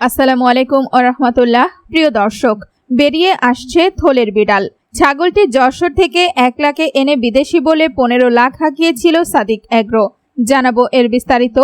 আসসালামু আলাইকুম ও রহমতুল্লাহ। প্রিয় দর্শক, বেরিয়ে আসছে থলের বিড়াল। ছাগলটি যশোর থেকে এক লাখে এনে বিদেশি বলে পনেরো লাখ হাঁকিয়েছিল সাদিক এগ্রো জানাব এর বিস্তারিত।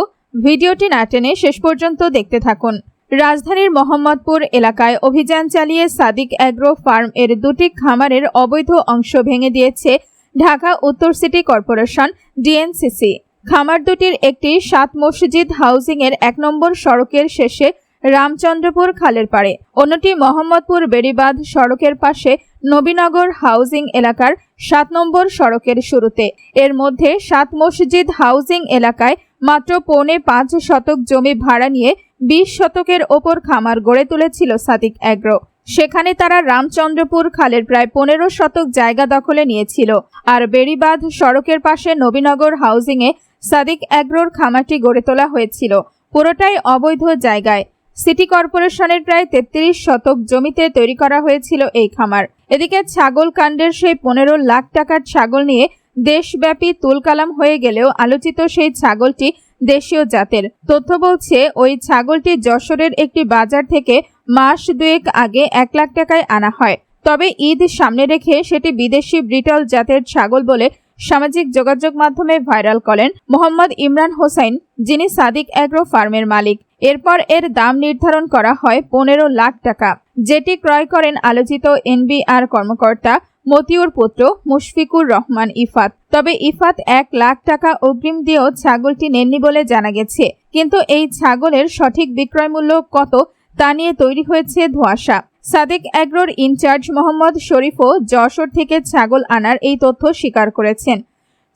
ভিডিওটি না টেনে শেষ পর্যন্ত দেখতে থাকুন। রাজধানীর মোহাম্মদপুর এলাকায় অভিযান চালিয়ে সাদিক অ্যাগ্রো ফার্ম এর দুটি খামারের অবৈধ অংশ ভেঙে দিয়েছে ঢাকা উত্তর সিটি কর্পোরেশন ডিএনসিসি। খামার দুটির একটি সাত মসজিদ হাউজিং এর এক নম্বর সড়কের শেষে রামচন্দ্রপুর খালের পাড়ে। অন্যটি মোহাম্মদপুর বেড়িবাঁধ সড়কের পাশে নবীনগর হাউজিং এলাকার সাত নম্বর সড়কের শুরুতে। এর মধ্যে সাত মসজিদ হাউজিং এলাকায় মাত্র পৌনে পাঁচ শতক জমি ভাড়া নিয়ে বিশ শতকের ওপর খামার গড়ে তুলেছিল সাদিক অ্যাগ্রো। সেখানে তারা রামচন্দ্রপুর খালের প্রায় পনেরো শতক জায়গা দখলে নিয়েছিল। আর বেড়িবাঁধ সড়কের পাশে নবীনগর হাউজিংয়ে সাদিক অ্যাগ্রোর খামারটি গড়ে তোলা হয়েছিল। পুরোটাই অবৈধ জায়গায়। সিটি কর্পোরেশনের প্রায় তেত্রিশ শতক জমিতে তৈরি করা হয়েছিল এই খামার। এদিকে ছাগল কাণ্ডের সেই পনেরো লাখ টাকার ছাগল নিয়ে দেশব্যাপী তুলকালাম হয়ে গেলেও আলোচিত সেই ছাগলটি দেশীয় জাতের। তথ্য বলছে, ওই ছাগলটি যশোরের একটি বাজার থেকে মাস দুয়েক আগে এক লাখ টাকায় আনা হয়। তবে ঈদ সামনে রেখে সেটি বিদেশি ব্রিটল জাতের ছাগল বলে সামাজিক যোগাযোগ মাধ্যমে ভাইরাল করেন মোহাম্মদ ইমরান হোসাইন যিনি সাদিক অ্যাগ্রো ফার্মের মালিক। এরপর এর দাম নির্ধারণ করা হয় পনেরো লাখ টাকা, যেটি ক্রয় করেন আলোচিত এনবিআর কর্মকর্তা মতিউর পুত্র মুশফিকুর রহমান ইফাত। তবে ইফাত এক লাখ টাকা অগ্রিম দিয়েও ছাগলটি নেননি বলে জানা গেছে, কিন্তু এই ছাগলের সঠিক বিক্রয় মূল্য কত তা নিয়ে তৈরি হয়েছে ধোঁয়াশা। সাদেক অ্যাগ্রোর ইনচার্জ মোহাম্মদ শরীফও যশোর থেকে ছাগল আনার এই তথ্য স্বীকার করেছেন।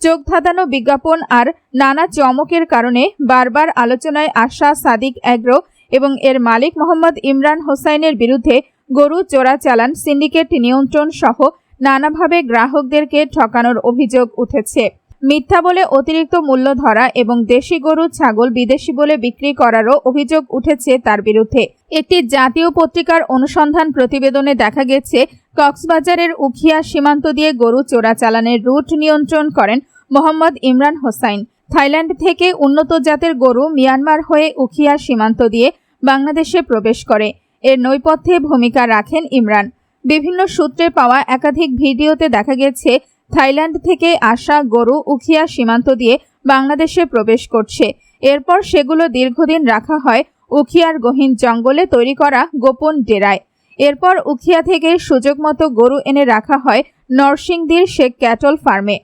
চোখ ধাঁধানো বিজ্ঞাপন আর নানা চমকের কারণে বারবার আলোচনায় আসা সাদিক অ্যাগ্রো এবং এর মালিক মোহাম্মদ ইমরান হোসাইনের বিরুদ্ধে গরু চোরা চালান, সিন্ডিকেট নিয়ন্ত্রণ সহ নানাভাবে গ্রাহকদেরকে ঠকানোর অভিযোগ উঠেছে। মিথ্যা বলে অতিরিক্ত মূল্য ধরা এবং দেশি গরু, ছাগল বিদেশি বলে বিক্রি করারও অভিযোগ উঠেছে তার বিরুদ্ধে। একটি জাতীয় পত্রিকার অনুসন্ধান প্রতিবেদনে দেখা গেছে, কক্সবাজারের উখিয়া সীমান্ত দিয়ে গরু চোরাচালানের রুট নিয়ন্ত্রণ করেন মোহাম্মদ ইমরান হোসাইন। থাইল্যান্ড থেকে উন্নত জাতের গরু মিয়ানমার হয়ে উখিয়া সীমান্ত দিয়ে বাংলাদেশে প্রবেশ করে। এর নৈপথ্যে ভূমিকা রাখেন ইমরান। বিভিন্ন সূত্রে পাওয়া একাধিক ভিডিওতে দেখা গেছে থাইল্যান্ড থেকে আসা গরু উখিয়া সীমান্ত দিয়ে বাংলাদেশে প্রবেশ করছে। এরপর সেগুলো দীর্ঘদিন রাখা হয় উখিয়ার গহীন জঙ্গলে তৈরি করা গোপন ডেরায়। এরপর উখিয়া থেকে সুযোগ মতো গরু এনে রাখা হয় নরসিংদীর শেখ ক্যাটল ফার্মে।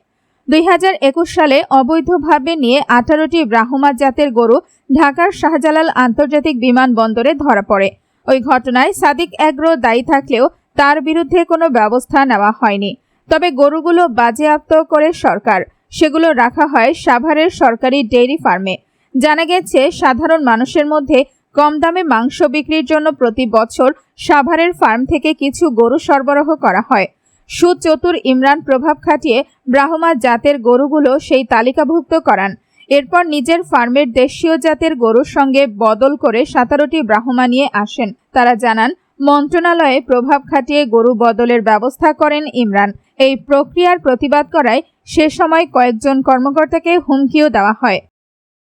দুই হাজার একুশ সালে অবৈধভাবে নিয়ে আঠারোটি ব্রাহ্মা জাতের গরু ঢাকার শাহজালাল আন্তর্জাতিক বিমানবন্দরে ধরা পড়ে। ওই ঘটনায় সাদিক অ্যাগ্রো দায়ী থাকলেও তার বিরুদ্ধে কোনো ব্যবস্থা নেওয়া হয়নি। তবে গরুগুলো বাজেয়াপ্ত করে সরকার। সেগুলো রাখা হয় সাভারের সরকারি ডেইরি ফার্মে। জানা গেছে, সাধারণ মানুষের মধ্যে কম দামে মাংস বিক্রির জন্য প্রতি বছর সাভারের ফার্ম থেকে কিছু গরু সরবরাহ করা হয়। সুচতুর ইমরান প্রভাব খাটিয়ে ব্রাহ্মা জাতের গরুগুলো সেই তালিকাভুক্ত করান। এরপর নিজের ফার্মের দেশীয় জাতের গরুর সঙ্গে বদল করে সতেরোটি ব্রাহ্মা নিয়ে আসেন। তারা জানান, মন্ত্রণালয়ে প্রভাব খাটিয়ে গরু বদলের ব্যবস্থা করেন ইমরান। এই প্রক্রিয়ার প্রতিবাদ করায় সে সময় কয়েকজন কর্মকর্তাকে হুমকিও দেওয়া হয়।